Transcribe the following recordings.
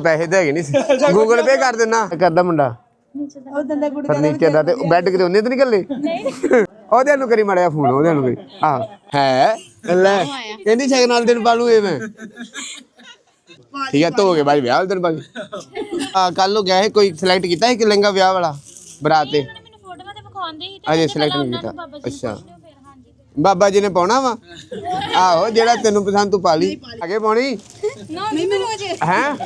ਪੈਸੇ ਤੇ ਹੈਗੇ ਨਹੀਂ ਗੂਗਲ ਪੇ ਕਰ ਦੇਣਾ ਕਰਦਾ ਮੁੰਡਾ। ਉਹ ਦੰਦਾ ਗੁੜ ਫਰਨੀਚਰ ਦਾ ਤੇ ਬੈੱਡ ਕਿਤੇ ਉਹਨੇ ਤੇ ਨਹੀਂ। ਗੱਲੇ ਉਹਦੇ ਨੂੰ ਕਰੀ ਮੜਿਆ ਫੋਨ ਉਹਦੇ ਨੂੰ ਕਰੀ। ਆ। ਹੈ? ਲੈ। ਕਹਿੰਦੀ ਸ਼ਗਨ ਨਾਲ ਦਿਨ ਪਾਲੂ ਇਹ ਮੈਂ। ਠੀਕ ਹੈ ਧੋ ਕੇ ਬਾਅਦ ਵਿਆਹ ਦਿਨ ਪਾ ਆ ਕੱਲ ਨੂੰ ਗਿਆ ਕੋਈ ਸਿਲੈਕਟ ਕੀਤਾ ਹੈ ਕਿ ਲਹਿੰਗਾ ਵਿਆਹ ਵਾਲਾ? ਬਰਾਤ ਤੇ। ਮੈਨੂੰ ਫੋਟੋਆਂ ਤੇ ਵਿਖਾਉਂਦੇ ਸੀ ਤੇ ਅਜੇ ਸਿਲੈਕਟ ਨਹੀਂ ਕੀਤਾ। ਅੱਛਾ। ਬਾਬਾ ਜੀ ਨੇ ਪਾਉਣਾ ਵਾ? ਆਹੋ ਜਿਹੜਾ ਤੈਨੂੰ ਪਸੰਦ ਤੂੰ ਪਾ ਲਈ। ਅੱਗੇ ਪਾਉਣੀ? ਮੈਨੂੰ ਰੋਜ਼ ਹੈ?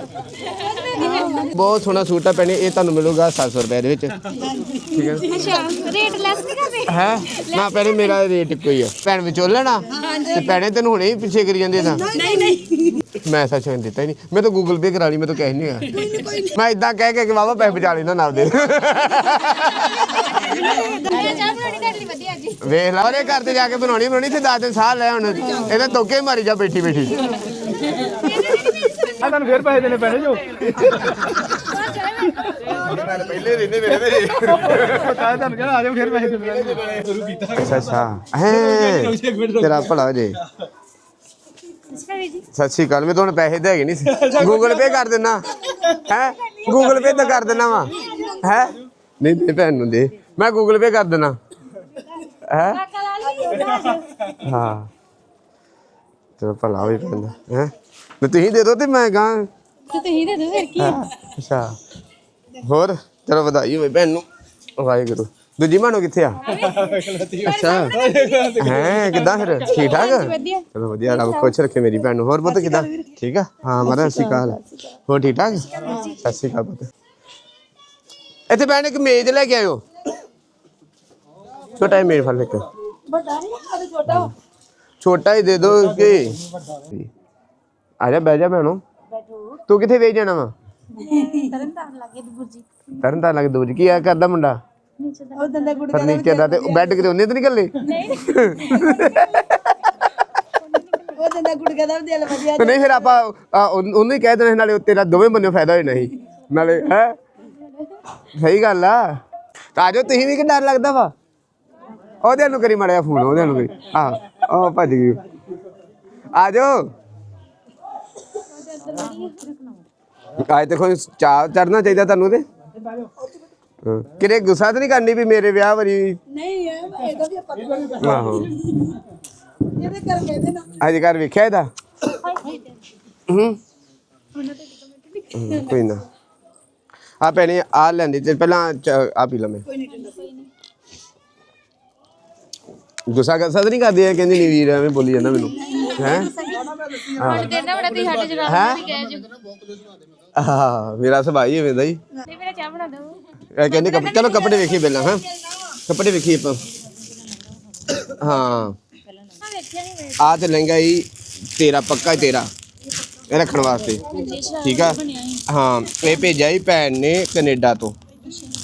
ਬਹੁਤ ਸੋਹਣਾ ਸੂਟ ਆ ਪੈਣੇ ਇਹ ਤੁਹਾਨੂੰ ਮਿਲੂਗਾ 700 ਰੁਪਏ ਦੇ ਵਿੱਚ। ਠੀਕ ਹੈ ਅੱਛਾ ਰੇਟ ਲੈਸ ਨਹੀਂ ਕਰਦੇ? ਹੈ? ਨਾ ਪਹਿਲੇ ਮੇਰਾ ਰੇਟ ਕੋਈ ਆ। ਭੈਣ ਵਿਚੋਲਣਾ ਤੇ ਭੈਣੇ ਤੈਨੂੰ ਹੁਣੇ ਹੀ ਪਿੱਛੇ ਕਰੀ ਜਾਂਦੇ ਤਾਂ। ਨਹੀਂ ਨਹੀਂ। ਮੈਂ ਸੱਚ ਕਹਿੰਦਾ ਦਿੱਤਾ ਹੀ ਨਹੀਂ। ਮੈਂ ਤਾਂ ਗੂਗਲ ਪੇ ਕਰਾ ਲਈ ਮੈਂ ਤਾਂ ਕਹਿ ਨਹੀਂ ਹੈਗਾ। ਮੈਂ ਇਦਾਂ ਕਹਿ ਕੇ ਕਿ ਬਾਬਾ ਪੈਸੇ ਬਚਾ ਲੈਣਾ ਨਾਲ ਦੇ। ਜੀ ਵੇਖ ਲਾ ਉਹਦੇ ਘਰ ਤੇ ਜਾ ਕੇ ਬਣਾਉਣੀ ਬਣਾਉਣੀ ਤੇ ਦਸ ਦਿਨ ਸਾਹ ਲੈ ਹੁਣ। ਇਹਦੇ ਤੋਕੇ ਮਾਰੀ ਜਾ ਬੈਠੀ ਬੈਠੀ। ਆ ਤੁਹਾਨੂੰ ਫੇਰ ਪੈਸੇ ਦੇਣੇ ਪੈਣੇ ਜੋ। ਪਹਿਲੇ ਰਹਿੰਦੇ ਮੇਰੇ ਮੇਰੇ ਪਤਾ ਤੁਹਾਨੂੰ ਕਹਿੰਦਾ ਆ ਜਾਓ ਫੇਰ ਪੈਸੇ ਦੇਣੇ ਸ਼ੁਰੂ ਕੀਤਾ। ਅੱਛਾ ਅੱਛਾ। ਹੈ ਤੇਰਾ ਭਲਾ ਜੇ। ਸਤਿ ਸ਼੍ਰੀ ਅਕਾਲ। ਮੈਂ ਤੁਹਾਨੂੰ ਪੈਸੇ ਦੇ ਹੈਗੇ ਨਹੀਂ ਗੂਗਲ ਪੇ ਕਰ ਦੇਣਾ ਹੈ? ਗੂਗਲ ਪੇ ਤਾਂ ਕਰ ਦੇਣਾ ਵਾ। ਹੈ? ਨਹੀਂ ਦੇ ਭੈਣ ਨੂੰ ਦੇ। ਮੈਂ ਗੂਗਲ ਪੇ ਕਰ ਦੇਣਾ ਹੈ? ਹਾਂ। ਤੇਰਾ ਭਲਾ ਹੋਈ ਪੈਂਦਾ ਹੈ? ਤੇ ਤੁਸੀਂ ਦੇ ਦੋ ਤੇ ਮੈਂ ਗਾਂ। ਤੇ ਤੁਸੀਂ ਦੇ ਦਿਓ ਫਿਰ ਕੀ ਅੱਛਾ। ਹੋਰ? ਚਲੋ ਵਧਾਈ ਹੋਵੇ ਭੈਣ ਨੂੰ। ਵਾਹਿਗੁਰੂ। ਦੂਜੀ ਮਾਨੋ ਕਿੱਥੇ ਆ? ਅੱਛਾ। ਹੈ ਕਿੱਦਾਂ ਫਿਰ? ਠੀਕ ਠਾਕ? ਚਲੋ ਵਧੀਆ ਰੱਬ ਖੁਸ਼ ਰੱਖੇ ਮੇਰੀ ਭੈਣ ਨੂੰ। ਹੋਰ ਪੁੱਤ ਕਿੱਦਾਂ? ਠੀਕ ਆ? ਹਾਂ ਮਾਰਾ ਸਤਿ ਸ਼੍ਰੀ ਅਕਾਲ। ਹੋਰ ਠੀਕ ਠਾਕ? ਸਤਿ ਸ਼੍ਰੀ ਅਕਾਲ ਪੁੱਤ। ਇੱਥੇ ਭੈਣ ਇੱਕ ਮੇਜ਼ ਲੈ ਕੇ ਆਇਓ। ਛੋਟਾ ਜਿਹਾ ਮੇਜ਼ ਫੜ ਲੈ ਕੇ ਵੱਡਾ ਨਹੀਂ ਆ ਛੋਟਾ। ਛੋਟਾ ਹੀ ਦੇ ਦੋ ਕਿ। ਆ ਜਾ ਬਹਿ ਜਾ ਭੈਣੋ। ਤੂੰ ਕਿੱਥੇ ਵੇਚ ਜਾਣਾ ਵਾ? ਤਰਨ ਤਾਰਨ ਲੱਗੇ ਬੁਰਜੀ ਤਰਨ ਤਾਂ ਲੱਗ ਦੂਜ ਕੀ ਆ ਕਰਦਾ ਮੁੰਡਾ? ਉਹ ਦੰਦਾ ਗੁੜ ਫਰਨੀਚਰ ਦਾ ਤੇ ਬੈੱਡ ਕਿਤੇ ਉਹਨੇ ਤੇ ਨਹੀਂ ਗੱਲੇ ਉਹ ਦੰਦਾ ਗੁੜ ਦਾ ਵੀ ਦਿਲ ਵਧੀਆ ਤੇ ਨਹੀਂ ਫਿਰ ਆਪਾਂ ਆ, ਉਹਨ- ਉਹਨੂੰ ਹੀ ਕਹਿ ਦੇਣਾ ਸੀ, ਨਾਲੇ ਤੇਰਾ ਦੋਵੇਂ ਬੰਨਿਓ ਫਾਇਦਾ ਹੋਣਾ ਸੀ ਨਾਲੇ ਹੈ? ਸਹੀ ਗੱਲ ਆ। ਤਾਂ ਆਜੋ ਤੁਸੀਂ ਵੀ ਕਿ ਡਰ ਲੱਗਦਾ ਵਾ? ਉਹਦੇ ਨੂੰ ਕਰੀ ਮੜਿਆ ਫੋਨ ਉਹਦੇ ਨੂੰ ਕਰੀ ਆ ਉਹ ਭੱਜ ਗਈ। ਆਜੋ। ਆਏ ਦੇਖੋ ਚਾਹ ਚੜਨਾ ਚਾਹੀਦਾ ਤੁਹਾਨੂੰ ਤੇ। ਕਿਤੇ ਗੁੱਸਾ ਤਾਂ ਨਹੀਂ ਕਰਨੀ ਵੀ ਮੇਰੇ ਵਿਆਹ ਵਰੀ? ਨਹੀਂ ਹੈ ਇਹਦਾ ਵੀ ਪਤਾ ਆਹੋ। ਇਹਦੇ ਕਰ ਕਹਿੰਦੇ ਨਾ। ਅੱਜ ਘਰ ਵੇਖਿਆ ਇਹਦਾ? ਹੂੰ। ਹੂੰ, ਕੋਈ ਨਾ। ਆ ਭੈਣੇ ਆ ਲੈਂਦੀ ਤੇ ਪਹਿਲਾਂ ਆ ਪੀ ਲਾ ਮੈਂ। ਗੁੱਸਾ ਕਰ ਸਦ ਨਹੀਂ ਕਰਦੀ ਕਹਿੰਦੀ ਨਹੀਂ ਵੀਰ ਐਵੇਂ ਬੋਲੀ ਜਾਂਦਾ ਮੈਨੂੰ। ਹੈ? ਸਾਡੇ ਤੇ ਨਾ ਬੜਾ ਤੁਸੀਂ ਸਾਡੇ ਜਵਾਬ ਹੈਂ? ਕਹਿ ਜੋ ਮੇਰਾ ਸੁਭਾਅ ਹੀ ਐਵੇਂ ਦਾ ਹੀ। ਤੇ ਮੇਰਾ ਚਾਹ ਬਣਾ ਦਿਓ। ਇਹ ਕਹਿੰਦੇ ਕੱਪ- ਚਲੋ ਕੱਪੜੇ ਵੇਖੀਏ ਪਹਿਲਾਂ ਹਾਂ? ਕੱਪੜੇ ਵੇਖੀਏ ਆਪਾਂ। ਹਾਂ। ਆ ਤੇ ਲਹਿੰਗਾ ਹੀ ਤੇਰਾ ਪੱਕਾ ਹੀ ਤੇਰਾ। ਇਹ ਰੱਖਣ ਵਾਸਤੇ। ਠੀਕ ਆ? ਹਾਂ ਇਹ ਭੇਜਿਆ ਹੀ ਭੈਣ ਨੇ ਕੈਨੇਡਾ ਤੋਂ।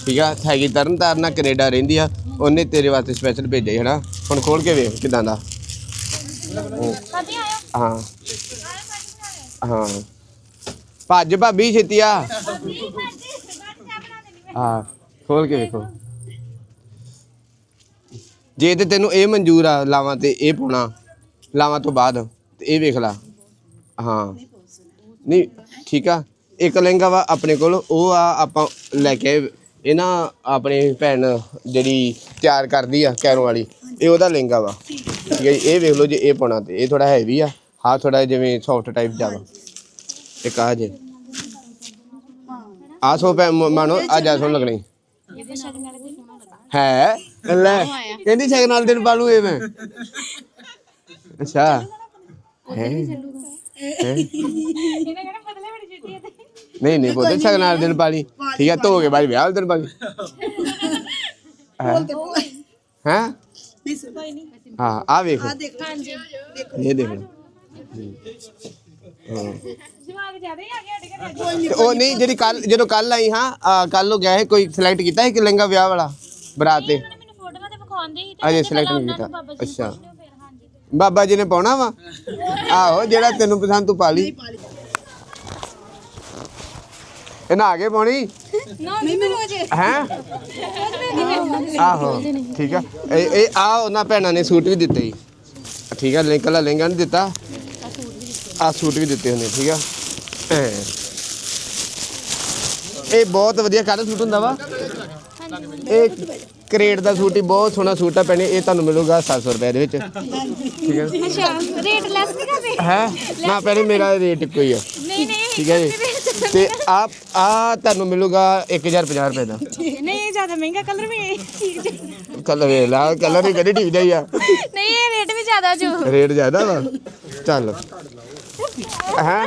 ਠੀਕ ਆ? ਹੈਗੀ ਤਰਨ ਤਾਰਨ ਕੈਨੇਡਾ ਰਹਿੰਦੀ ਆ। ਉਹਨੇ ਤੇਰੇ ਵਾਸਤੇ ਸਪੈਸ਼ਲ ਭੇਜਿਆ ਹੀ ਹਨਾ? ਹੁਣ ਖੋਲ ਕੇ ਵੇਖ ਕਿਦਾਂ ਦਾ। ਹਾਂ। ਹਾਂ। ਭੱਜ ਭਾਬੀ ਛੇਤੀ ਆ। ਹਾਂ, ਖੋਲ ਕੇ ਵੇਖੋ। ਜੇ ਤੇ ਤੈਨੂੰ ਇਹ ਮਨਜ਼ੂਰ ਆ, ਲਾਵਾਂ ਤੇ ਇਹ ਪਾਉਣਾ, ਲਾਵਾਂ ਤੋਂ ਬਾਅਦ, ਤੇ ਇਹ ਵੇਖ ਲਾ। ਹਾਂ। ਨਹੀਂ, ਠੀਕ ਆ। ਇੱਕ ਲਹਿੰਗਾ ਵਾ ਆਪਣੇ ਕੋਲ, ਉਹ ਆ ਆਪਾਂ ਲੈ ਕੇ, ਇਹ ਨਾ ਆਪਣੇ ਭੈਣ ਜਿਹੜੀ ਤਿਆਰ ਕਰਦੀ ਆ ਕੈਰੋਂ ਵਾਲੀ, ਇਹ ਉਹਦਾ ਲਹਿੰਗਾ ਵਾ। ਠੀਕ ਹੈ ਜੀ, ਇਹ ਵੇਖ ਲਓ ਜੇ ਇਹ ਪਾਉਣਾ ਤੇ, ਇਹ ਥੋੜਾ ਹੈਵੀ ਆ। ਹਾਂ ਥੋੜਾ ਜਿਵੇਂ ਸੌਫਟ ਟਾਈਪ ਜਾਵਾ ਇੱਕ ਆ ਜੇ। ਆ ਸੋ ਪੈ ਮਾਨੋ ਆ ਜਾ ਸੋਣ ਲੱਗਣੀ। ਵਾਲੇ ਹੈ ਲੈ। ਕਹਿੰਦੀ ਸ਼ਗਨ ਨਾਲ ਦਿਨ ਪਾਲੂ ਇਹ ਮੈਂ। ਅੱਛਾ। ਹੈ। ਹੈ। ਨਹੀਂ ਨਹੀਂ ਬੋਤੇ ਸ਼ਗਨ ਨਾਲ ਦਿਨ ਪਾਲੀ। ਠੀਕ ਹੈ ਧੋ ਕੇ ਬਾਅਦ ਵਿਆਹ ਵਾਲੇ ਦਿਨ ਪਾਲੀ। ਹੈ। ਹਾਂ। ਆ ਵੇਖ। ਇਹ ਦੇਖ ਲਓ। ਜਵਾਬ ਜ਼ਿਆਦਾ ਹੀ ਆ ਗਿਆ ਸਾਡੇ ਘਰ ਤੇ ਉਹ ਨਹੀਂ ਜਿਹੜੀ ਕੱਲ ਜਦੋਂ ਕੱਲ ਆਈ ਹਾਂ ਕੱਲ ਨੂੰ ਗਿਆ ਸੀ ਕੋਈ ਸਿਲੈਕਟ ਕੀਤਾ ਸੀ ਕਿ ਲਹਿੰਗਾ ਵਿਆਹ ਵਾਲਾ ਬਰਾਤ ਤੇ? ਉਹਨੇ ਮੈਨੂੰ ਫੋਟੋਆਂ ਤੇ ਵਿਖਾਉਂਦੇ ਸੀ ਤੇ ਅਜੇ select ਨਹੀਂ ਨੂੰ ਕੀਤਾ। ਬਾਬਾ ਜੀ ਅੱਛਾ। ਨੂੰ ਫਿਰ ਹਾਂਜੀ। ਬਾਬਾ ਜੀ ਨੇ ਪਾਉਣਾ ਵਾ? ਆਹੋ ਜਿਹੜਾ ਤੈਨੂੰ ਪਸੰਦ ਤੂੰ ਪਾ ਲਈ। ਇਹਨਾਂ ਆਗੇ ਪਾਉਣੀ? ਮੈਨੂੰ ਰੋਜ਼ ਹੈ? ਆਹੋ ਠੀਕ ਆ। ਇਹ ਇਹ ਆ ਉਹਨਾਂ ਭੈਣਾਂ ਨੇ ਸੂਟ ਵੀ ਦਿੱਤੇ ਜੀ ਠੀਕ ਆ ਲਿੰਕ ਵਾਲਾ ਲਹਿੰਗਾ ਨਹੀਂ ਦਿੱਤਾ? ਆ ਸੂਟ ਵੀ ਦਿੱਤੇ। ਉਹਨੇ ਠੀਕ ਆ। ਇਹ ਬਹੁਤ ਵਧੀਆ ਕਾਹਦਾ ਸੂਟ ਹੁੰਦਾ ਵਾ? ਇਹ ਕਰੇਟ ਦਾ ਸੂਟ ਹੀ ਬਹੁਤ ਸੋਹਣਾ ਸੂਟ ਆ ਭੈਣੇ ਇਹ ਤੁਹਾਨੂੰ ਮਿਲੂਗਾ 700 ਰੁਪਏ ਦੇ ਵਿੱਚ। ਠੀਕ ਹੈ। ਅੱਛਾ ਰੇਟ ਲੈਸ ਨਹੀਂ ਕਰਦੇ ਹੈ? ਨਾ ਭੈਣੇ ਮੇਰਾ ਰੇਟ ਇੱਕੋ ਹੀ ਆ। ਨਹੀਂ ਨਹੀਂ ਠੀਕ ਹੈ ਜੀ। ਤੇ ਆਪ ਆ ਤੁਹਾਨੂੰ ਮਿਲੂਗਾ 1050 ਰੁਪਏ ਦਾ। ਨਹੀਂ ਜ਼ਿਆਦਾ ਮਹਿੰਗਾ ਕਲਰ ਵੀ। ਠੀਕ ਜੀ ਕਲਰ ਵੇ ਲਾ ਕਲਰ ਹੀ ਕਦੇ ਠੀਕ ਜਾਈ ਆ। ਨਹੀਂ ਇਹ ਰੇਟ ਵੀ ਜ਼ਿਆਦਾ ਜੋ। ਰੇਟ ਜ਼ਿਆਦਾ ਵਾ। ਚੱਲ। ਹੈ?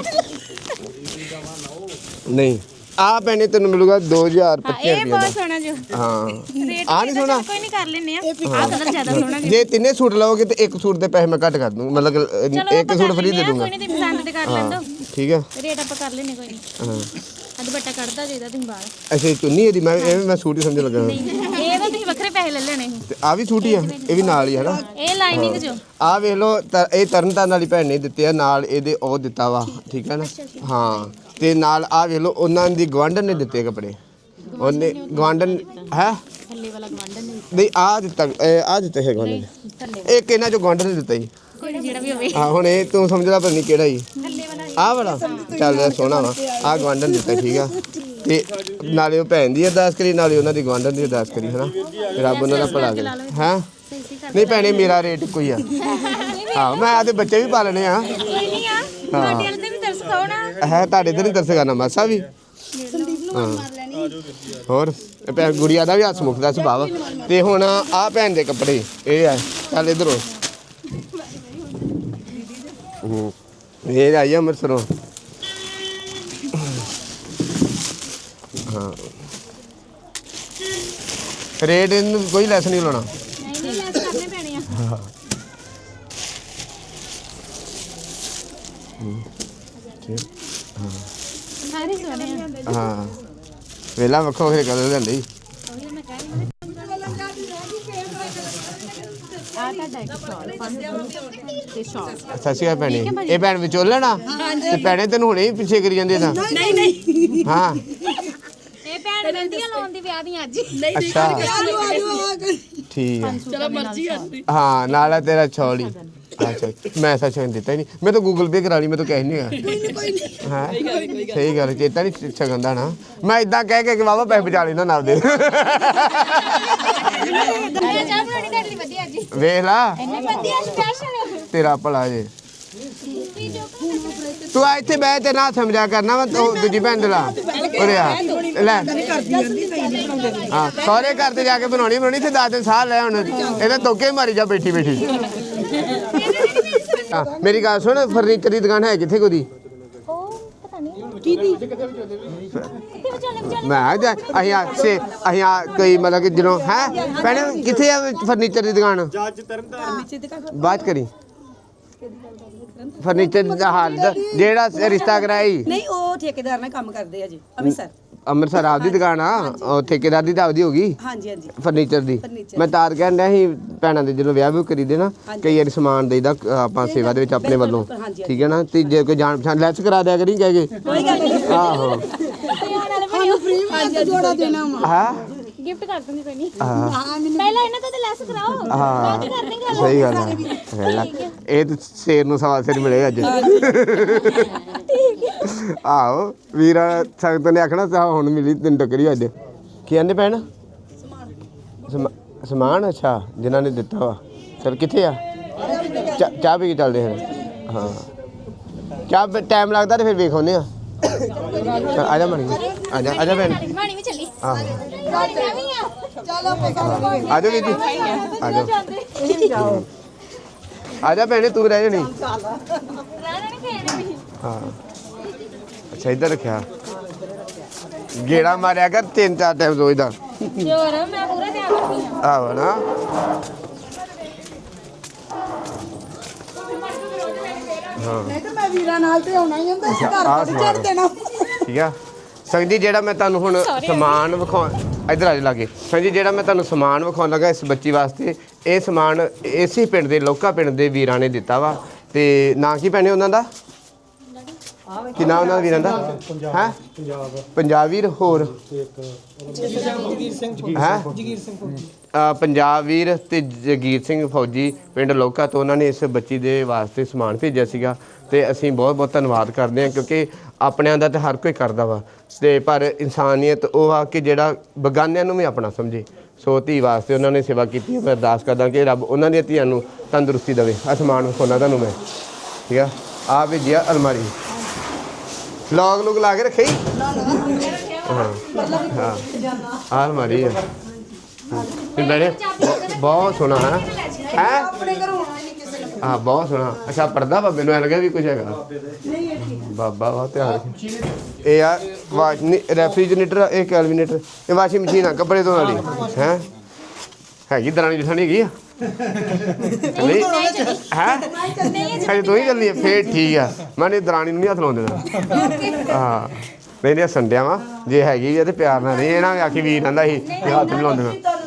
ਨਹੀਂ। ਆ ਭੈਣੇ ਤੈਨੂੰ ਮਿਲੂਗਾ 2025 ਹਾਂ ਰੁਪਏ ਇਹ ਦਾ ਬਹੁਤ ਸੋਹਣਾ ਜੋ। ਹਾਂ। ਰੇਟ ਆ ਨਹੀਂ ਸੋਹਣਾ। ਕੋਈ ਨਹੀਂ ਕਰ ਲੈਨੇ ਆ। ਆਹ ਕਲਰ ਜ਼ਿਆਦਾ ਸੋਹਣਾ ਜੀ। ਤਿੰਨੇ ਸੂਟ ਲਓਗੇ ਤੇ ਇੱਕ ਸੂਟ ਦੇ ਪੈਸੇ ਮੈਂ ਘੱਟ ਕਰ ਦੂੰਗਾ ਮਤਲਬ ਚਲੋ ਇੱਕ ਸੂਟ ਫ੍ਰੀ ਦੇ ਆ, ਦੂੰਗਾ। ਕੋਈ ਨਹੀਂ ਤੇ ਪਸੰਦ ਤੇ ਕਰ ਲੈਂਦੋ ਠੀਕ ਹੈ। ਰੇਟ ਆਪਾਂ ਕਰ ਲੈਨੇ ਕੋਈ ਨਹੀਂ। ਹਾਂ। ਆ ਦੁਪੱਟਾ ਕੱਢਦਾ ਜੇ ਇਹਦਾ ਤੁਸੀਂ ਬਾਹਰ। ਅੱਛਾ ਇਹ ਚੁੰਨੀ ਇਹਦੀ ਮੈਂ ਐਵੇਂ ਮੈਂ ਸੂਟ ਹੀ ਸਮਝ ਲੱਗਾ। ਇਹ ਤਾਂ ਤੁਸੀਂ ਵੱਖਰੇ ਪੈਸੇ ਲੈ ਲੈਣੇ ਸੀ। ਤੇ ਆ ਵੀ ਸੂਟ ਹੀ ਆ ਇਹ ਵੀ ਨਾਲ ਹੀ ਹੈ ਨਾ ਇਹ ਲਾਈਨਿੰਗ ਜੋ। ਆ ਵੇਖ ਲਓ ਤ- ਇਹ ਤਰਨਤਾਰਨ ਵਾਲੀ ਭੈਣ ਨੇ ਦਿੱਤੇ ਆ ਨਾਲ ਇਹਦੇ ਉਹ ਦਿੱਤਾ ਵਾ ਠੀਕ ਹੈ ਨਾ? ਹਾਂ। ਤੇ ਨਾਲ ਆ ਵੇਖ ਲਓ ਉਹਨਾਂ ਦੀ ਗਵਾਂਢਣ ਨੇ ਦਿੱਤੇ ਕੱਪੜੇ। ਉਹਨੇ ਗਵਾਂਢਣ ਹੈ? ਥੱਲੇ ਵਾਲਾ ਗਵਾਂਢਣ ਨੇ ਨਹੀਂ ਆ ਦਿੱਤਾ ਆ ਦਿੱਤਾ ਹੈ ਗਵਾਂਢਣ ਥੱਲੇ ਇਹ ਕਿਹਨਾਂ ਚੋਂ ਗਵਾਂਢਣ ਨੇ ਦਿੱਤਾ ਜੀ? ਕੋਈ ਜਿਹੜਾ ਵੀ ਹੋਵੇ ਆ ਹੁਣ ਇਹ ਤੂੰ ਸਮਝਦਾ ਪਤਾ ਨਹੀਂ ਕਿਹੜਾ ਜੀ। ਥੱਲੇ ਵਾਲਾ ਚੱਲ ਇਹ ਸੋਹਣਾ ਵਾ। ਆਹ ਗਵਾਂਢਣ ਦਿੱਤਾ ਠੀਕ ਆ। ਤੇ ਨਾਲੇ ਉਹ ਭੈਣ ਦੀ ਅਰਦਾਸ ਕਰੀ ਨਾਲੇ ਉਹਨਾਂ ਦੀ ਗਵਾਂਢਣ ਦੀ ਅਰਦਾਸ ਕਰੀ ਹਨਾ? ਰੱਬ ਉਹਨਾਂ ਦਾ ਭਲਾ ਕਰੇ ਹਾਂ? ਨਹੀਂ ਭੈਣੇ ਮੇਰਾ ਰੇਟ ਕੋਈ ਆ। ਹਾਂ ਮੈਂ ਆਦੇ ਬੱਚੇ ਵੀ ਪਾਲਣੇ ਆ। ਕੋਈ ਨਹੀਂ ਆ ਤੁਹਾਡੇ ਹੈ ਤੁਹਾਡੇ ਤੇ ਨਹੀਂ ਤਰਸ ਕਰਨਾ ਮਾਸਾ ਵੀ। ਹਾਂ। ਹੋਰ, ਇਹ ਭੈਣ ਗੁੜੀਆ ਦਾ ਵੀ ਹੱਸ ਮੁਖ ਦਾ ਸੁਭਾਅ। ਵਾ। ਤੇ ਹੁਣ ਆ ਭੈਣ ਦੇ ਕੱਪੜੇ, ਇਹ ਆ ਚੱਲ ਇਧਰੋਂ। ਇਹ ਆਈ ਆ ਅੰਮ੍ਰਿਤਸਰੋਂ। ਹਾਂ। ਰੇਟ ਇਹਨੂੰ ਕੋਈ ਲੈਸ ਨਹੀਂ ਲਾਉਣਾ। ਹਾਂ। ਵੇਲਾ ਵੱਖੋ ਵੱਖਰੇ ਕਲਰ ਲੈਂਦੇ ਹੀ ਉਹੀ ਮੈਂ ਕਹਿ ਰਹੀ ਆ ਤੁਹਾਡਾ ਇੱਕ ਸ਼ਾਲ ਤੇ ਸ਼ਾਲ ਸਤਿ ਸ਼੍ਰੀ ਅਕਾਲ ਭੈਣੇ ਇਹ ਭੈਣ ਵਿਚੋਲਣ ਆ ਤੇ ਭੈਣੇ ਤੈਨੂੰ ਹੁਣੇ ਹੀ ਪਿੱਛੇ ਕਰੀ ਜਾਂਦੇ ਤਾਂ। ਨਹੀਂ ਨਹੀਂ ਹਾਂ। ਇਹ ਭੈਣ ਮਹਿੰਦੀਆਂ ਲਾਉਣ ਦੀ ਵਿਆਹ ਦੀ ਅੱਜ। ਅੱਛਾ। ਆ ਕੇ। ਠੀਕ ਹੈ। ਚਲੋ ਮਰਜ਼ੀ ਆ ਹਾਂ ਨਾਲ ਆ ਤੇਰਾ ਛੋਲੀ ਅੱਛਾ ਮੈਂ ਸੱਚ ਨੂੰ ਦਿੱਤਾ ਹੀ ਨਹੀਂ। ਮੈਂ ਤਾਂ ਗੂਗਲ ਪੇ ਕਰਾ ਲਈ ਮੈਂ ਤਾਂ ਕਹਿ ਨਹੀਂ ਹੈਗਾ ਕੋਈ ਨਹੀਂ ਕੋਈ ਨਹੀਂ ਹਾਂ। ਸਹੀ ਗੱਲ ਚੇਤਾ ਨਹੀਂ ਛਗੰਦਾ ਨਾ। ਮੈਂ ਇਦਾਂ ਕਹਿ ਕੇ ਕਿ ਵਾਵਾ ਪੈਸੇ ਬਚਾ ਲੈਣਾ ਨਾਲ ਦੇ। ਵੇਖ ਲਾ। ਇੰਨੇ ਵਧੀਆ ਸਪੈਸ਼ਲ ਤੇਰਾ ਭਲਾ ਜੇ। ਤੂੰ ਆ ਇੱਥੇ ਬਹਿ ਤੇ ਨਾ ਸਮਝਿਆ ਕਰਨਾ ਵਾ ਤੂੰ ਦੂਜੀ ਭੈਣ ਦੇ ਲਾ ਉਰੇ ਆ। ਲੈ। ਹਾਂ ਸਾਰੇ ਘਰ ਤੇ ਜਾ ਕੇ ਬਣਾਉਣੀ ਬਣਾਉਣੀ ਤੇ ਦਸ ਦਿਨ ਸਾਹ ਲੈ ਹੁਣ ਇਹਨੇ ਤੋਕੇ ਮਾਰੀ ਜਾ ਬੈਠੀ ਬੈਠੀ ਹਾਂ ਮੇਰੀ ਗੱਲ ਸੁਣ ਫਰਨੀਚਰ ਦੀ ਦੁਕਾਨ ਹੈ ਕਿੱਥੇ ਕੋਦੀ? ਉਹ ਪਤਾ ਨਹੀਂ ਕਿਹਦੀ? ਕਿੱਥੇ ਵਿਚਾਲੇ ਵਿਚਾਲੇ? ਮੈਂ ਆ ਜਾ ਅਸੀਂ ਆ ਸੇ ਅਸੀਂ ਆ ਕੋਈ ਮਤਲਬ ਕਿ ਜਦੋਂ ਹੈ? ਭੈਣੇ ਕਿੱਥੇ ਆ ਫਰਨੀਚਰ ਦੀ ਦੁਕਾਨ? ਬਾਤ ਕਰੀ। ਫਰਨੀਚਰ ਦਾ ਹਾਲ ਦਾ- ਜਿਹੜਾ ਰਿਸ਼ਤਾ ਕਰਾਈ ਨਹੀਂ ਉਹ ਠੇਕੇਦਾਰ ਨਾਲ ਕੰਮ ਕਰਦੇ ਆ ਜੀ ਅੰਮ੍ਰਿਤਸਰ। ਅੰਮ੍ਰਿਤਸਰ ਆਪਦੀ ਦੁਕਾਨ ਆ? ਉਹ ਠੇਕੇਦਾਰ ਦੀ ਤਾਂ ਆਪਦੀ ਹੋ ਗਈ? ਹਾਂਜੀ ਹਾਂਜੀ। ਫਰਨੀਚਰ ਦੀ। ਮੈਂ ਤਾਰ ਕਹਿਣ ਡਿਆ ਸੀ ਭੈਣਾਂ ਦੇ ਜਦੋਂ ਵਿਆਹ ਵੀ ਕਰੀਦੇ ਨਾ ਕਈ ਵਾਰੀ ਸਮਾਨ ਦੇਈਦਾ ਆਪਾਂ ਸੇਵਾ ਦੇ ਵਿੱਚ ਆਪਣੇ ਵੱਲੋਂ। ਹਾਂਜੀ। ਠੀਕ ਹੈ ਨਾ? ਤੇ ਜੇ ਕੋਈ ਜਾਣ ਪਛਾਣ ਲੈਸ ਕਰਾ ਦਿਆ ਕਰੀ ਕਹਿ ਕੇ? ਕੋਈ ਗੱਲ ਨਹੀਂ। ਆਹੋ। ਸਾਨੂੰ ਫ੍ਰੀ ਵਿੱਚ ਜੋੜਾ ਦੇਣਾ ਵਾ। ਹਾਂ? ਗਿਫਟ ਕਰ ਦੂੰਗੀ ਕੋਈ ਨਹੀਂ। ਹਾਂ। ਪਹਿਲਾਂ ਇਹਨਾਂ ਤੋਂ ਤੇ ਲੈਸ ਕਰਾਓ। ਬਾਅਦ ਚ ਕਰਨੀ ਗੱਲ ਸਹੀ ਗੱਲ ਹੈ ਵੇਲਾ ਇਹ ਤਾਂ ਸ਼ੇਰ ਨੂੰ ਸਵਾ ਸਿਰ ਮਿਲੇ ਅੱਜ। ਆਹੋ ਵੀਰਾ ਸੰਗਤ ਨੇ ਆਖਣਾ ਸਾ ਹੁਣ ਮਿਲੀ ਤਿੰਨ ਟੱਕਰੀ ਅੱਜ। ਕੀ ਕਹਿੰਦੇ ਭੈਣ? ਸਮਾ- ਸਮਾਨ ਅੱਛਾ ਜਿਨ੍ਹਾਂ ਨੇ ਦਿੱਤਾ ਵਾ। ਸਰ ਕਿੱਥੇ ਆ? ਚਾ- ਚਾਹ ਪੀ ਕੇ ਚੱਲਦੇ ਹਾਂ। ਹਾਂ। ਚਾਹ ਟਾਈਮ ਲੱਗਦਾ ਤੇ ਫਿਰ ਵੇਖ ਆਉਂਦੇ ਆ ਚੱਲ ਆ ਜਾ ਮਣੀ ਆ ਜਾ ਆ ਜਾ ਭੈਣ ਮਾਣੀ ਵੀ ਚੱਲੀ ਆਹੋ ਮਾਣੀ ਮੈਂ ਵੀ ਆ ਆ ਜਾ ਵੀਰ ਜੀ ਆ ਜਾ ਆ ਜਾ ਭੈਣੇ ਤੂੰ ਰਹਿ ਜਾਣੀ ਰਹਿਣਾ ਨਹੀਂ ਖੇਣੇ ਵੀ ਵੀਰਾਂ ਨਾਲ ਤੇ ਆਉਣਾ ਹੀ ਹੁੰਦਾ ਘਰ ਆਹ ਸਮਾਨ। ਚੜ ਦੇਣਾ। ਠੀਕ ਆ। ਸੰਜੀ ਜਿਹੜਾ ਮੈਂ ਤੁਹਾਨੂੰ ਹੁਣ ਸਮਾਨ ਵਿਖਾ ਇੱਧਰ ਆ ਜਾ ਲਾਗੇ। ਸੰਜੀ ਜਿਹੜਾ ਮੈਂ ਤੁਹਾਨੂੰ ਸਮਾਨ ਵਿਖਾਉਣ ਲੱਗਾ ਇਸ ਬੱਚੀ ਵਾਸਤੇ ਇਹ ਸਮਾਨ ਇਸੇ ਪਿੰਡ ਦੇ ਲੋਕਾ ਪਿੰਡ ਦੇ ਵੀਰਾਂ ਨੇ ਦਿੱਤਾ ਵਾ। ਤੇ ਨਾਂ ਕੀ ਪੈਣੇ ਉਹਨਾਂ ਦਾ? ਕੀ ਨਾਮ ਨਾਲ ਵੀਰਾਂ ਦਾ? ਹੈ? ਪੰਜਾਬ। ਪੰਜਾਬ ਵੀਰ ਹੋਰ? ਹੈ? ਅ, ਪੰਜਾਬ ਵੀਰ ਤੇ ਜਗੀਰ ਸਿੰਘ ਫੌਜੀ ਪਿੰਡ ਲੋਕਾ ਤੋਂ ਉਹਨਾਂ ਨੇ ਇਸ ਬੱਚੀ ਦੇ ਵਾਸਤੇ ਸਮਾਨ ਭੇਜਿਆ ਸੀਗਾ ਤੇ ਅਸੀਂ ਬਹੁਤ ਬਹੁਤ ਧੰਨਵਾਦ ਕਰਦੇ ਹਾਂ ਕਿਉਂਕਿ ਆਪਣਿਆਂ ਦਾ ਤਾਂ ਹਰ ਕੋਈ ਕਰਦਾ ਵਾ ਤੇ ਪਰ ਇਨਸਾਨੀਅਤ ਉਹ ਆ ਕਿ ਜਿਹੜਾ ਬਗਾਨਿਆਂ ਨੂੰ ਵੀ ਆਪਣਾ ਸਮਝੇ। ਸੋ ਧੀ ਵਾਸਤੇ ਉਹਨਾਂ ਨੇ ਸੇਵਾ ਕੀਤੀ ਹੈ ਮੈਂ ਅਰਦਾਸ ਕਰਦਾ ਕਿ ਰੱਬ ਉਹਨਾਂ ਦੀਆਂ ਧੀਆਂ ਨੂੰ ਤੰਦਰੁਸਤੀ ਦੇਵੇ। ਅਸਮਾਨ ਵਿਖਾਉਣਾ ਤੁਹਾਨੂੰ ਮੈਂ। ਠੀਕ ਆ? ਆ ਭੇਜਿਆ ਅਲਮਾਰੀ। ਲੌਗ ਲੁਗ ਲਾ ਕੇ ਰੱਖੀ ਹਾਂ? ਹਾਂ। ਆ। ਤੇ ਬੜੇ ਬਹੁਤ ਸੋਹਣਾ ਹੈ ਹੈ? ਆਪਣੇ ਘਰੋਂ ਹੀ ਨਹੀਂ ਕਿਸੇ ਨੇ ਹਾਂ ਬਹੁਤ ਸੋਹਣਾ। ਅੱਛਾ ਪਰਦਾ ਬਾਬੇ ਨੂੰ ਐ ਲੱਗਿਆ ਵੀ ਕੁਝ ਹੈਗਾ। ਨਹੀਂ ਇਹ ਠੀਕ ਬਾਬਾ ਬਹੁਤ ਧਿਆਨ ਰੱਖੀ। ਇਹ ਆ ਵਾਸ਼ ਰੈਫਰੀਜਰੇਟਰ ਇਹ ਕੈਲਵੀਨੇਟਰ। ਇਹ ਵਾਸ਼ਿੰਗ ਮਸ਼ੀਨ ਆ ਕੱਪੜੇ ਧੋਣ ਵਾਲੀ। ਹੈ? ਹੈਗੀ ਦਰਾਣੀ ਜਠਾਣੀ ਹੈਗੀ ਆ? ਨਹੀਂ। ਹੈ? ਹਜੇ ਤੂੰ ਹੀ ਚੱਲੀ ਹੈ ਫੇਰ ਠੀਕ ਆ। ਮੈਂ ਨਹੀਂ ਦਰਾਣੀ ਨੂੰ ਨਹੀਂ ਹੱਥ ਲਾਉਣ ਦੇਣਾ ਹਾਂ। ਨਹੀਂ ਨਹੀਂ ਸੰਡਿਆ ਵਾ। ਜੇ ਹੈਗੀ ਆ ਤੇ ਪਿਆਰ ਨਾਲ। ਨਹੀਂ ਇਹਨਾਂ ਆਖੀ ਵੀਰ ਕਹਿੰਦਾ ਸੀ ਹੱਥ ਨਹੀਂ ਲਾਉਣ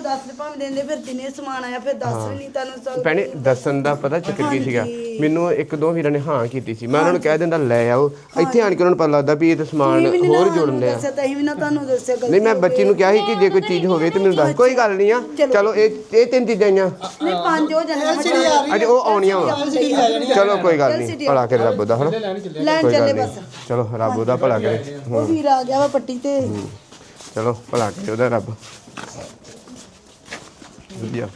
ਤੁਹਾਨੂੰ ਦੱਸ ਦੇ ਭਾਵੇਂ ਦਿੰਦੇ ਫਿਰ ਦਿਨੇ ਸਮਾਨ ਆਇਆ ਫਿਰ ਦੱਸ ਵੀ ਨਹੀਂ ਤੁਹਾਨੂੰ ਸਭ ਭੈਣੇ ਦੱਸਣ ਦਾ ਪਤਾ ਚੱਕਰ ਕੀ ਸੀਗਾ? ਮੈਨੂੰ ਇੱਕ ਦੋ ਵੀਰਾਂ ਨੇ ਹਾਂ ਕੀਤੀ ਸੀ। ਮੈਂ ਉਹਨਾਂ ਨੂੰ ਕਹਿ ਦਿੰਦਾ ਲੈ ਆਓ। ਇੱਥੇ ਆਣ ਕੇ ਉਹਨਾਂ ਨੂੰ ਪਤਾ ਲੱਗਦਾ ਵੀ ਇਹ ਤਾਂ ਸਮਾਨ ਹੋਰ ਜੋੜਨ ਲਿਆ ਦੱਸਿਆ ਤਾਂ ਅਸੀਂ ਵੀ ਨਾ ਤੁਹਾਨੂੰ ਦੱਸਿਆ ਗਲਤੀ ਨਹੀਂ ਮੈਂ ਬੱਚੀ ਨੂੰ ਕਿਹਾ ਸੀ ਕਿ ਜੇ ਕੋਈ ਚੀਜ਼ ਹੋਵੇ ਤੇ ਮੈਨੂੰ ਦੱਸ। ਕੋਈ ਗੱਲ ਨਹੀਂ ਆ। ਚਲੋ। ਇਹ ਇਹ ਤਿੰਨ ਚੀਜ਼ਾਂ ਆਈਆਂ। ਨਹੀਂ ਪੰਜ ਹੋ ਜਾਣੇ ਅਜੇ ਉਹ ਆਉਣੀਆਂ ਵਾ। ਚਲੋ ਕੋਈ ਗੱਲ ਨਹੀਂ। ਭਲਾ ਕਰੇ ਰੱਬ ਦਾ ਹਨਾ? ਲੈਣ ਕੋਈ ਚੱਲੇ ਗੱਲ ਨਹੀਂ। ਬਸ। ਚਲੋ ਰੱਬ ਉਹਦਾ ਭਲਾ ਕਰੇ। ਉਹ ਵੀਰ ਆ ਗਿਆ ਵਾ ਪੱਟੀ ਤੇ। ਚਲੋ ਭਲਾ ਕਰੇ ਉਹਦਾ ਰੱਬ। ਵਧੀਆ।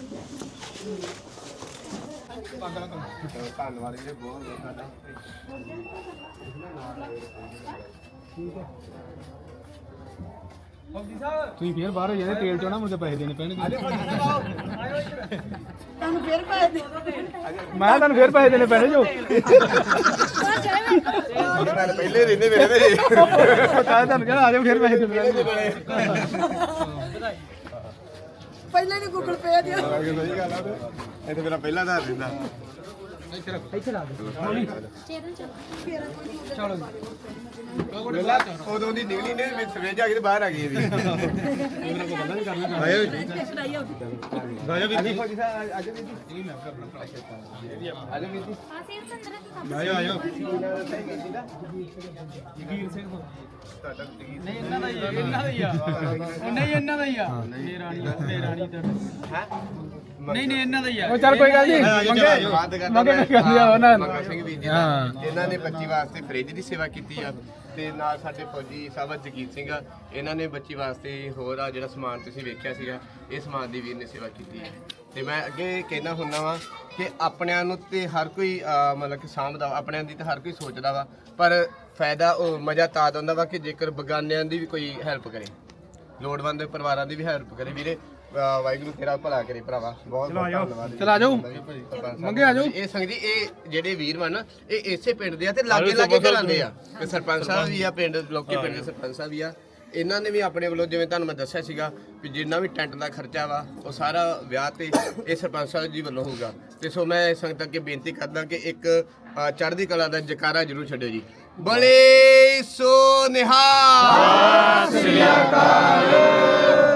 ਤੁਸੀਂ ਫੇਰ ਬਾਹਰ ਹੋ ਜਾਂਦੇ ਤੇਲ ਚੋਣਾ ਮੁਝੇ ਪੈਸੇ ਦੇਣੇ ਪੈਣਗੇ। ਤੁਹਾਨੂੰ ਫਿਰ ਪਾ ਦੇ ਮੈਂ ਤੁਹਾਨੂੰ ਫੇਰ ਪੈਸੇ ਦੇਣੇ ਪੈਣੇ ਜੋ। ਪਹਿਲੇ ਰਹਿੰਦੇ ਮੇਰੇ ਤੇ ਕਾਹ ਤੁਹਾਨੂੰ ਕਹਿੰਦਾ ਆ ਜਾਓ ਫੇਰ ਪੈਸੇ ਦੇਣੇ ਪਹਿਲਾਂ ਨਹੀਂ ਗੂਗਲ ਪੇ ਦਿਓ ਸਹੀ ਗੱਲ ਆ ਇਹ ਤਾਂ ਮੇਰਾ ਪਹਿਲਾ ਦਾ ਦਿੰਦਾ ਉਦੋਂ ਦੀ ਨਿਕਲੀ ਨੇ ਵਿੱਚ ਸਵੇਰ ਜਾ ਕੇ ਤੇ ਬਾਹਰ ਆ ਗਈ ਇਹਦੀ। ਆਇਓ ਜੀ। ਆਇਓ ਵੀ ਜੀ। ਆਇਓ ਆਇਓ। ਨਹੀਂ ਇਹਨਾਂ ਦਾ ਹੀ ਆ, ਇਹਨਾਂ ਦਾ ਹੀ ਆ। ਉਹ ਨਹੀਂ ਇਹਨਾਂ ਦਾ ਹੀ ਆ। ਇਹ ਰਾਣੀ ਤੇ ਰਾਣੀ ਤੇ। ਨਹੀਂ ਨਹੀਂ ਇਹਨਾਂ ਦਾ ਹੀ ਆ। ਉਹ ਚੱਲ ਕੋਈ ਗੱਲ ਨਹੀਂ। ਮੰਗੇ। ਮੰਗੇ ਕਰਦੇ ਆ ਉਹਨਾਂ ਮੰਗਾ ਸਿੰਘ ਵੀਰ ਜੀ ਹਾਂ। ਇਹਨਾਂ ਨੇ ਬੱਚੀ ਵਾਸਤੇ ਫ੍ਰਿਜ ਦੀ ਸੇਵਾ ਕੀਤੀ ਆ। ਤੇ ਨਾਲ ਸਾਡੇ ਫੌਜੀ ਸਾਹਿਬ ਜਗੀਰ ਸਿੰਘ ਆ ਇਹਨਾਂ ਨੇ ਬੱਚੀ ਵਾਸਤੇ ਹੋਰ ਆ ਜਿਹੜਾ ਸਮਾਨ ਤੁਸੀਂ ਵੇਖਿਆ ਸੀਗਾ ਇਹ ਸਮਾਨ ਦੀ ਵੀਰ ਨੇ ਸੇਵਾ ਕੀਤੀ ਹੈ ਤੇ ਮੈਂ ਅੱਗੇ ਕਹਿਣਾ ਹੁੰਦਾ ਵਾਂ ਕਿ ਆਪਣਿਆਂ ਨੂੰ ਤੇ ਹਰ ਕੋਈ ਅਹ, ਮਤਲਬ ਕਿ ਸਾਂਭਦਾ ਵਾ। ਆਪਣਿਆਂ ਦੀ ਤਾਂ ਹਰ ਕੋਈ ਸੋਚਦਾ ਵਾ। ਪਰ ਫਾਇਦਾ ਉਹ ਮਜ਼ਾ ਤਾਂ ਆਉਂਦਾ ਵਾ ਕਿ ਜੇਕਰ ਬਗਾਨਿਆਂ ਦੀ ਵੀ ਕੋਈ ਹੈਲਪ ਕਰੇ। ਲੋੜਵੰਦ ਪਰਿਵਾਰਾਂ ਦੀ ਵੀ ਹੈਲਪ ਕਰੇ ਵੀਰੇ। ਅਹ, ਵਾਹਿਗੁਰੂ ਤੇਰਾ ਭਲਾ ਕਰੇ ਭਰਾਵਾ। ਬਹੁਤ ਬਹੁਤ ਧੰਨਵਾਦ ਚਲ ਆ ਜਾਓ। ਮੰਗੇ ਆ ਜਾਓ। ਇਹ ਸੰਗ ਜੀ ਇਹ ਜਿਹੜੇ ਵੀਰ ਵਾ ਨਾ ਇਹ ਇਸੇ ਪਿੰਡ ਦੇ ਆ ਤੇ ਲਾਗੇ ਲਾਗੇ ਘਰਾਂ ਦੇ ਆ। ਤੇ ਸਰਪੰਚ ਸਾਹਿਬ ਵੀ ਆ ਪਿੰਡ ਲੋਕੀ ਪਿੰਡ ਦੇ ਸਰਪੰਚ ਸਾਹਿਬ ਵੀ ਆ। ਇਹਨਾਂ ਨੇ ਵੀ ਆਪਣੇ ਵੱਲੋਂ ਜਿਵੇਂ ਤੁਹਾਨੂੰ ਮੈਂ ਦੱਸਿਆ ਸੀਗਾ ਵੀ ਜਿੰਨਾ ਵੀ ਟੈਂਟ ਦਾ ਖਰਚਾ ਵਾ ਉਹ ਸਾਰਾ ਵਿਆਹ ਤੇ ਇਹ ਸਰਪੰਚ ਸਾਹਿਬ ਜੀ ਵੱਲੋਂ ਹੋਊਗਾ। ਤੇ ਸੋ ਮੈਂ ਸੰਗਤ ਅੱਗੇ ਬੇਨਤੀ ਕਰਦਾ ਕਿ ਇੱਕ ਅ, ਚੜ੍ਹਦੀ ਕਲਾ ਦਾ ਜਕਾਰਾ ਜ਼ਰੂਰ ਛੱਡਿਓ ਜੀ। ਬਲੇ ਸੋ ਨਿਹਾਲ! ਸ੍ਰੀ ਅਕਾਲ।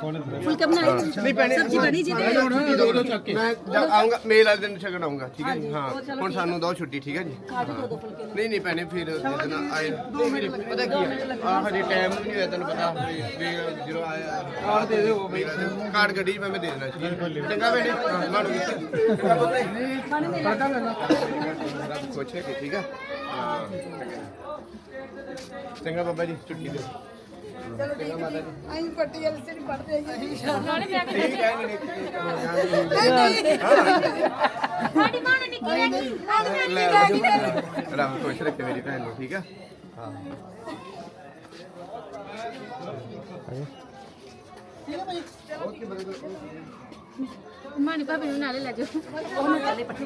ਫੁਲਕਾ ਬਣਾਈ ਨਹੀਂ ਭੈਣੇ ਸਬਜ਼ੀ ਬਣੀ ਜੀ ਤੇ? ਮੈਂ ਜਦ ਆਉਂਗਾ ਮੇਲ ਵਾਲੇ ਦਿਨ ਛਕਣ ਆਉਂਗਾ ਠੀਕ ਹੈ ਜੀ? ਹਾਂ ਹੁਣ ਸਾਨੂੰ ਦੋ ਛੁੱਟੀ ਠੀਕ ਹੈ ਜੀ? ਨਹੀਂ ਨਹੀਂ ਭੈਣੇ ਫਿਰ ਜਦੋਂ ਆਏ ਪਤਾ ਕੀ ਹੈ? ਆ ਹਜੇ ਟਾਈਮ ਨਹੀਂ ਹੋਇਆ ਤੈਨੂੰ ਪਤਾ ਵੀ ਵੀ ਜਦੋਂ ਆਇਆ ਕਾਰਡ ਦੇ ਦਿਓ ਕਾਰਡ ਗੱਡੀ 'ਚ ਮੈਂ ਮੈਂ ਦੇ ਦੇਣਾ ਠੀਕ ਹੈ ਚੰਗਾ ਭੈਣੇ। ਹਾਂ, ਮਾਣੋ ਰੱਬ ਖੁਸ਼ ਹੈ ਕਿ ਠੀਕ ਹੈ? ਹਾਂ। ਚੰਗਾ ਬਾਬਾ ਜੀ ਛੁੱਟੀ ਦਿਓ। ਚਲੋ ਠੀਕ ਹੈ ਅਸੀਂ ਪੱਟੀ ਵਾਲੀ ਸਿਰ ਪੜਦੇ ਆਈਏ ਠੀਕ ਹੈ। ਨਹੀਂ ਸਾਡੀ ਮਾਂ ਨੇ ਨਿੱਕੀ ਹੈਗੀ ਲੈ ਰੱਬ ਖੁਸ਼ ਰੱਖੇ ਮੇਰੀ ਭੈਣ ਨੂੰ ਠੀਕ ਆ ਹਾਂ। ਮਾਂ ਨੇ ਭਾਬੀ ਨੂੰ ਨਾਲੇ ਲੈ ਜਾਓ। ਉਹਨੂੰ ਕੱਲੇ ਪੱਠੇ